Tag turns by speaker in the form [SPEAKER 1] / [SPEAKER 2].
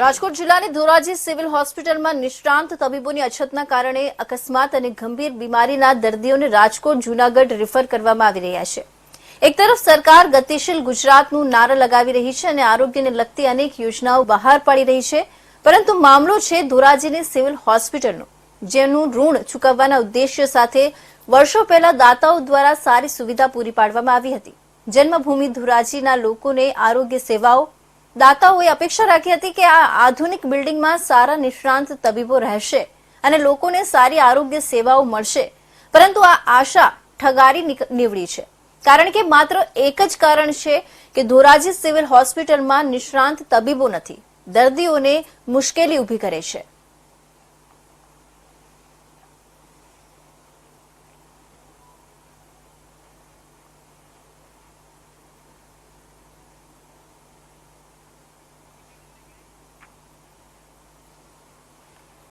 [SPEAKER 1] રાજકોટ જિલ્લાની ધોરાજી સિવિલ હોસ્પિટલમાં નિષ્ણાંત તબીબોની અછતના કારણે અકસ્માત અને ગંભીર બીમારીના દર્દીઓને રાજકોટ, જૂનાગઢ રિફર કરવામાં આવી રહ્યા છે. એક તરફ સરકાર ગતિશીલ ગુજરાતનું નારા લગાવી રહી છે અને આરોગ્યને લગતી અનેક યોજનાઓ બહાર પાડી રહી છે. પરંતુ મામલો છે ધોરાજીની સિવિલ હોસ્પિટલનો, જેનું ઋણ ચૂકવવાના ઉદ્દેશ્ય સાથે વર્ષો પહેલા દાતાઓ દ્વારા સારી સુવિધા પૂરી પાડવામાં આવી હતી. જન્મભૂમિ ધોરાજીના લોકોને આરોગ્ય સેવાઓ દાતાઓએ અપેક્ષા રાખી હતી કે આ આધુનિક બિલ્ડિંગમાં સારા નિષ્ણાંત તબીબો રહેશે અને લોકોને સારી આરોગ્ય સેવાઓ મળશે. પરંતુ આ આશા ઠગારી નીવડી છે. કારણ કે માત્ર એક જ કારણ છે કે ધોરાજી સિવિલ હોસ્પિટલમાં નિષ્ણાંત તબીબો નથી. દર્દીઓને મુશ્કેલી ઊભી કરે છે.